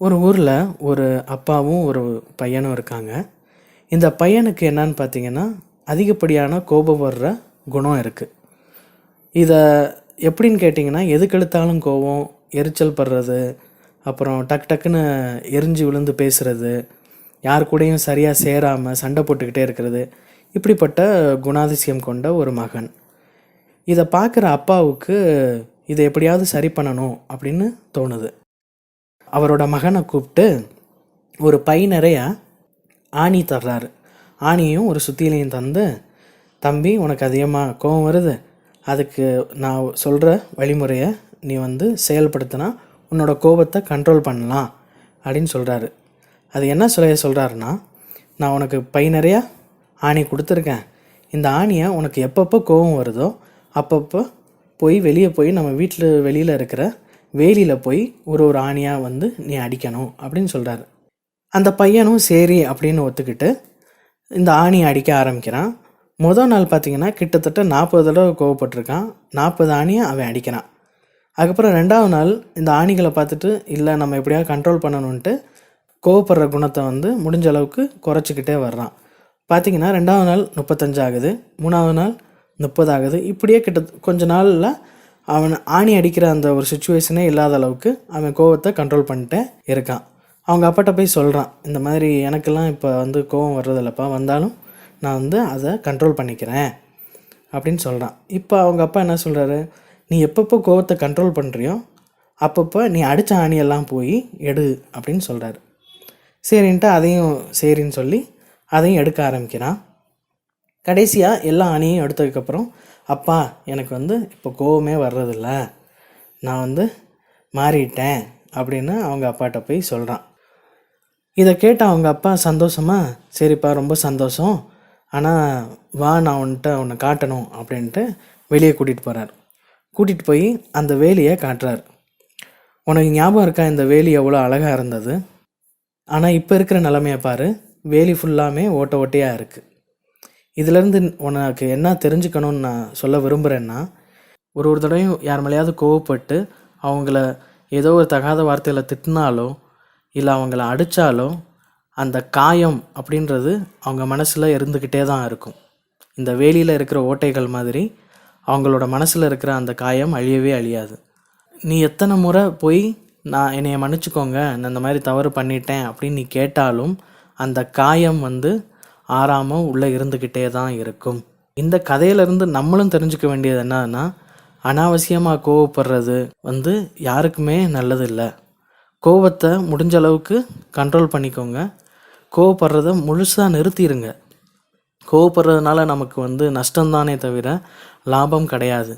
ஒரு ஊரில் ஒரு அப்பாவும் ஒரு பையனும் இருக்காங்க. இந்த பையனுக்கு என்னன்னு பார்த்தீங்கன்னா அதிகப்படியான கோபம் வர்ற குணம் இருக்குது இதை எப்படின்னு கேட்டிங்கன்னா எதுக்கெடுத்தாலும் கோபம் எரிச்சல் படுறது அப்புறம் டக் டக்குன்னு எரிஞ்சு விழுந்து பேசுகிறது யார் கூடயும் சரியாக சேராமல் சண்டை போட்டுக்கிட்டே இருக்கிறது இப்படிப்பட்ட குணாதிசயம் கொண்ட ஒரு மகன். இதை பார்க்குற அப்பாவுக்கு இதை எப்படியாவது சரி பண்ணணும் அப்படின்னு தோணுது. அவரோட மகனை கூப்பிட்டு ஒரு பை நிறைய ஆணி தர்றாரு. ஆணியும் ஒரு சுத்தியிலையும் தந்து தம்பி உனக்கு அதிகமாக கோவம் வருது. அதுக்கு நான் சொல்கிற வழிமுறையை நீ வந்து செயல்படுத்தினா உன்னோட கோபத்தை கண்ட்ரோல் பண்ணலாம். அப்படின்னு சொல்கிறாரு அது என்ன சொல்ல சொல்கிறாருன்னா நான் உனக்கு பை நிறையா ஆணி கொடுத்துருக்கேன். இந்த ஆணியை உனக்கு எப்பப்போ கோவம் வருதோ அப்பப்போ போய் வெளியே போய் நம்ம வீட்டில் வெளியில் இருக்கிற வேலியில் போய் ஒரு ஒரு ஆணியாக வந்து நீ அடிக்கணும் அப்படின்னு சொல்கிறாரு அந்த பையனும் சரி அப்படின்னு ஒத்துக்கிட்டு இந்த ஆணியை அடிக்க ஆரம்பிக்கிறான். முதல் நாள் பார்த்தீங்கன்னா கிட்டத்தட்ட நாற்பது தடவை கோவப்பட்டிருக்கான். நாற்பது ஆணியை அவன் அடிக்கிறான். அதுக்கப்புறம் ரெண்டாவது நாள் இந்த ஆணிகளை பார்த்துட்டு இல்லை நம்ம எப்படியாவது கண்ட்ரோல் பண்ணணுன்ட்டு கோவப்படுற குணத்தை வந்து முடிஞ்ச அளவுக்கு குறைச்சிக்கிட்டே வர்றான். பார்த்தீங்கன்னா ரெண்டாவது நாள் முப்பத்தஞ்சு ஆகுது. மூணாவது நாள் முப்பது ஆகுது. இப்படியே கிட்ட கொஞ்ச நாளில் அவன் ஆணி அடிக்கிற அந்த ஒரு சுச்சுவேஷனே இல்லாத அளவுக்கு அவன் கோவத்தை கண்ட்ரோல் பண்ணிட்டே இருக்கான். அவங்க அப்பாட்ட போய் சொல்கிறான் இந்த மாதிரி எனக்கெல்லாம் இப்போ வந்து கோவம் வர்றதில்லப்பா வந்தாலும் நான் வந்து அதை கண்ட்ரோல் பண்ணிக்கிறேன் அப்படின்னு சொல்கிறான் இப்போ அவங்க அப்பா என்ன சொல்கிறாரு நீ எப்பப்போ கோவத்தை கண்ட்ரோல் பண்ணுறியோ அப்பப்போ நீ அடித்த ஆணியெல்லாம் போய் எடு அப்படின்னு சொல்கிறாரு சரின்ட்டு அதையும் சரின்னு சொல்லி அதையும் எடுக்க ஆரம்பிக்கிறான். கடைசியாக எல்லா ஆணியும் எடுத்ததுக்கப்புறம் அப்பா எனக்கு வந்து இப்போ கோவமே வர்றதில்ல. நான் வந்து மாறிட்டேன் அப்படின்னு அவங்க அப்பாட்ட போய் சொல்கிறான் இதை கேட்ட அவங்க அப்பா சந்தோஷமாக சரிப்பா ரொம்ப சந்தோஷம். ஆனால் வா நான் உன்கிட்ட உன்னை காட்டணும் அப்படின்ட்டு வெளியே கூட்டிகிட்டு போகிறார் கூட்டிகிட்டு போய் அந்த வேலியை காட்டுறார். உனக்கு ஞாபகம் இருக்கா இந்த வேலி எவ்வளோ அழகாக இருந்தது? ஆனால் இப்போ இருக்கிற நிலமையை பாரு. வேலி ஃபுல்லாமே ஓட்ட ஓட்டையாக இருக்குது இதுலேருந்து உனக்கு என்ன தெரிஞ்சுக்கணும்னு நான் சொல்ல விரும்புகிறேன்னா ஒரு ஒரு தடவையும் யார் மேலேயாவது கோவப்பட்டு அவங்கள ஏதோ ஒரு தகாத வார்த்தையில் திட்டினாலோ இல்லை அவங்கள அடித்தாலோ அந்த காயம் அப்படின்றது அவங்க மனசில் இருந்துக்கிட்டே தான் இருக்கும். இந்த வேலியில் இருக்கிற ஓட்டைகள் மாதிரி அவங்களோட மனசில் இருக்கிற அந்த காயம் அழியவே அழியாது. நீ எத்தனை முறை போய் நான் என்னைய மன்னிச்சுக்கோங்க நான் இந்த மாதிரி தவறு பண்ணிட்டேன் அப்படின்னு நீ கேட்டாலும் அந்த காயம் வந்து ஆறாமல் உள்ளே இருந்துக்கிட்டே தான் இருக்கும். இந்த கதையிலேருந்து நம்மளும் தெரிஞ்சுக்க வேண்டியது என்னன்னா அனாவசியமாக கோவப்படுறது வந்து யாருக்குமே நல்லது இல்லை கோவத்தை முடிஞ்ச அளவுக்கு கண்ட்ரோல் பண்ணிக்கோங்க. கோவப்படுறத முழுசாக நிறுத்திடுங்க கோவப்படுறதுனால நமக்கு வந்து நஷ்டம்தானே தவிர லாபம் கிடையாது.